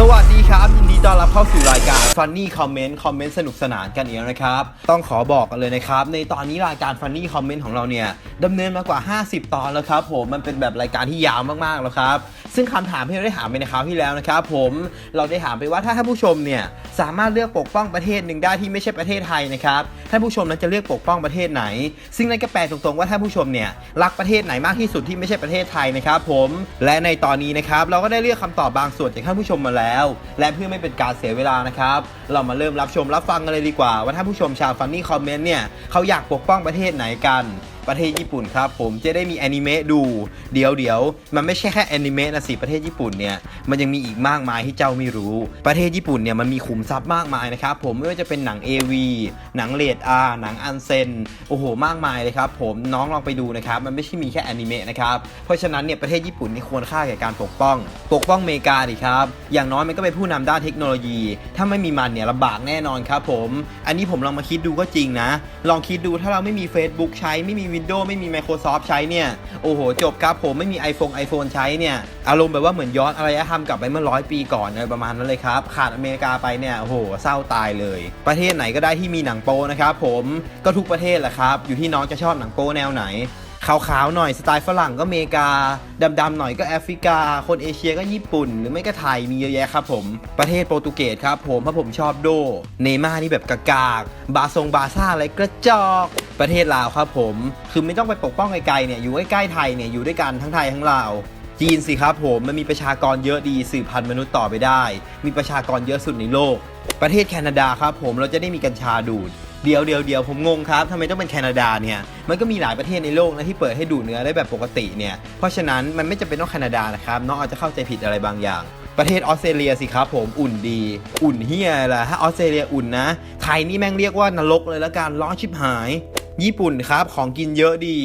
สวัสดีครับยินดีต้อนรับเข้าสู่รายการ Funny Comment คอมเมนต์สนุกสนานกันอีกนะครับ ต้องขอบอกกันเลยนะครับ ในตอนนี้รายการ Funny Comment ของเราเนี่ยดำเนินมากว่า 50 ตอนแล้วครับผมมันเป็นแบบรายการที่ยาวมากๆแล้วครับ ซึ่งคำถามที่เราได้ถามไปในคราวที่แล้วนะครับผมเราได้ถามไปว่าถ้าท่านผู้ชมเนี่ยสามารถเลือกปกป้องประเทศหนึ่งได้ที่ไม่ใช่ประเทศไทยนะครับท่านผู้ชมนั้นจะเลือกปกป้องประเทศไหน ซึ่งนั่นก็แปลตรงๆว่าท่านผู้ชมเนี่ยรักประเทศไหนมากที่สุดที่ไม่ใช่ประเทศไทยนะครับผมและในตอนนี้นะครับเราก็ได้เลือกคำตอบบางส่วนจากท่านผู้ชมมาแล้ว และเพื่อไม่เป็นการเสียเวลานะครับเรามาเริ่มรับชมรับฟังกันเลยดีกว่า ว่าท่านผู้ชมชาวฟันนี่คอมเมนต์เนี่ยเขาอยากปกป้องประเทศไหนกันประเทศญี่ปุ่นครับผมจะได้มีแอนิเมะดูเดี๋ยวเดี๋ยวมันไม่ใช่แค่แอนิเมะนะสิประเทศญี่ปุ่นเนี่ยมันยังมีอีกมากมายที่เจ้าไม่รู้ ประเทศญี่ปุ่นเนี่ยมันมีขุมทรัพย์มากมายนะครับผมไม่ว่าจะเป็นหนัง AV หนังเลดอาหนังอันเซนโอ้โห มากมายเลยครับผมน้องลองไปดูนะครับ มันไม่ใช่มีแค่อนิเมะนะครับ เพราะฉะนั้นเนี่ยประเทศญี่ปุ่นนี่ควรค่าแก่การปกป้อง ปกป้องอเมริกาดิครับ อย่างน้อยมันก็เป็นผู้นำด้านเทคโนโลยี ถ้าไม่มีมันเนี่ยลำบากแน่นอนครับผม อันนี้ผมลองมาคิดดูก็จริงนะ ลองคิดดูถ้าเราไม่มี Facebook ใช้ไม่มี Windows ไม่มี Microsoft ใช้เนี่ยโอ้โหจบครับผมไม่มี iPhone iPhone ใช้เนี่ยอารมณ์แบบว่าเหมือนย้อนอารยธรรมกลับไปเมื่อร้อยปีก่อนอะไรประมาณนั้นเลยครับขาดอเมริกาไปเนี่ยโอ้โหเศร้าตายเลย ประเทศไหนก็ได้ที่มีหนังโปนะครับับผมก็ทุกประเทศแหละครับ อยู่ที่น้องจะชอบหนังโป๊แนวไหนขาวๆหน่อยสไตล์ฝรั่งก็อเมริกาดำๆหน่อยก็แอฟริกา คนเอเชียก็ญี่ปุ่น หรือไม่ก็ไทยมีเยอะแยะครับผมประเทศโปรตุเกสครับผมเพราะผมชอบโด เนม่านี่แบบกากากบาซงบาซ่าอะไรกระจอกประเทศลาวครับผม คือไม่ต้องไปปกป้องไกลๆเนี่ยอยู่ใกล้ๆไทยเนี่ยอยู่ด้วยกันทั้งไทยทั้งลาวจีนสิครับผมมันมีประชากรเยอะดีสืบพันธุ์มนุษย์ต่อไปได้ มีประชากรเยอะสุดในโลก ประเทศแคนาดาครับผมเราจะได้มีกัญชาดูดเดี๋ยวเดี๋ยวเดี๋ยวผมงงครับทำไมต้องเป็นแคนาดาเนี่ยมันก็มีหลายประเทศในโลกนะที่เปิดให้ดูดเนื้อได้แบบปกติเนี่ยเพราะฉะนั้นมันไม่จำเป็นต้องแคนาดานะครับน้องอาจจะเข้าใจผิดอะไรบางอย่าง ประเทศออสเตรเลียสิครับผมอุ่นดี อุ่นเฮียล่ะถ้าออสเตรเลียอุ่นนะไทยนี่แม่งเรียกว่านรกเลยละกันร้อนชิบหายญี่ปุ่นครับ ของกินเยอะดี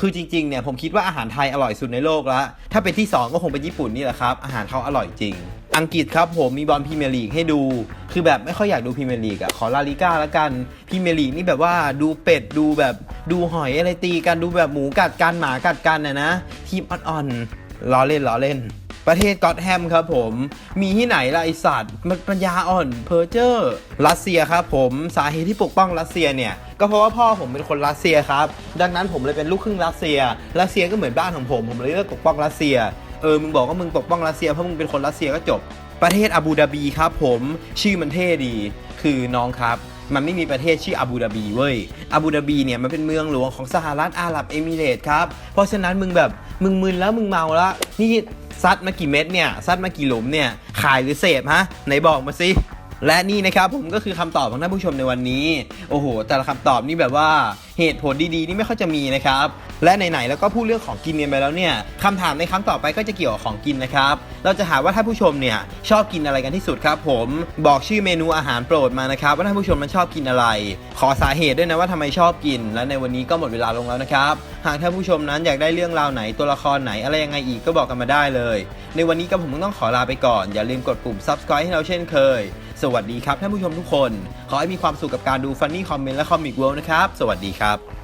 คือจริงๆเนี่ยผมคิดว่าอาหารไทยอร่อยสุดในโลกแล้ว ถ้าเป็นที่ 2 ก็คงเป็นญี่ปุ่นนี่แหละครับ อาหารเขาอร่อยจริง อังกฤษครับผมมีบอลพรีเมียร์ลีกให้ดู คือแบบไม่ค่อยอยากดูพรีเมียร์ลีกอะขอลาลิก้าละกันพรีเมียร์ลีกนี่แบบว่าดูเป็ดดูแบบดูหอยอะไรตีกันดูแบบหมูกัดกันหมากัดกันนะนะทีมอ่อนๆล้อเล่นล้อเล่น ประเทศกอตแฮมครับผมมีที่ไหนล่ะไอสัตว์มันปัญญาอ่อนเพอร์เจอร์รัสเซียครับผมสาเหตุที่ปกป้องรัสเซียเนี่ยก็เพราะว่าพ่อผมเป็นคนรัสเซียครับดังนั้นผมเลยเป็นลูกครึ่งรัสเซียรัสเซียก็เหมือนบ้านของผมผมเลยเลือกปกป้องรัสเซีย เออมึงบอกว่ามึงปกป้องรัสเซียเพราะมึงเป็นคนรัสเซียก็จบ ประเทศอาบูดาบีครับผมชื่อมันเท่ดีคือน้องครับ มันไม่มีประเทศชื่ออาบูดาบีเว้ยอาบูดาบีเนี่ยมันเป็นเมืองหลวงของสหรัฐอาหรับเอมิเรตส์ครับเพราะฉะนั้นมึงแบบมึงมึนแล้วมึงเมาแล้วนี่ซัดมากี่เม็ดเนี่ยซัดมากี่หลุมเนี่ยขายหรือเสพฮะไหนบอกมาสิ และนี่นะครับผมก็คือคำตอบของท่านผู้ชมในวันนี้ โอ้โห แต่ละคำตอบนี่แบบว่าเหตุผลดีๆ นี่ไม่ค่อยจะมีนะครับ และไหนๆแล้วก็พูดเรื่องของกินกันไปแล้วเนี่ยคำถามในครั้งต่อไปก็จะเกี่ยวกับของกินนะครับ เราจะหาว่าท่านผู้ชมเนี่ยชอบกินอะไรกันที่สุดครับผมบอกชื่อเมนูอาหารโปรดมานะครับ ว่าท่านผู้ชมมันชอบกินอะไร ขอสาเหตุด้วยนะว่าทำไมชอบกิน และในวันนี้ก็หมดเวลาลงแล้วนะครับ หากท่านผู้ชมนั้นอยากได้เรื่องราวไหนตัวละครไหนอะไรยังไงอีกก็บอกกันมาได้เลย ในวันนี้ก็ผมต้องขอลาไปก่อนอย่าลืมกดปุ่ม subscribe ให้เราเช่นเคย สวัสดีครับท่านผู้ชมทุกคน ขอให้มีความสุขกับการดู Funny Comment และ Comic World นะครับ สวัสดีครับ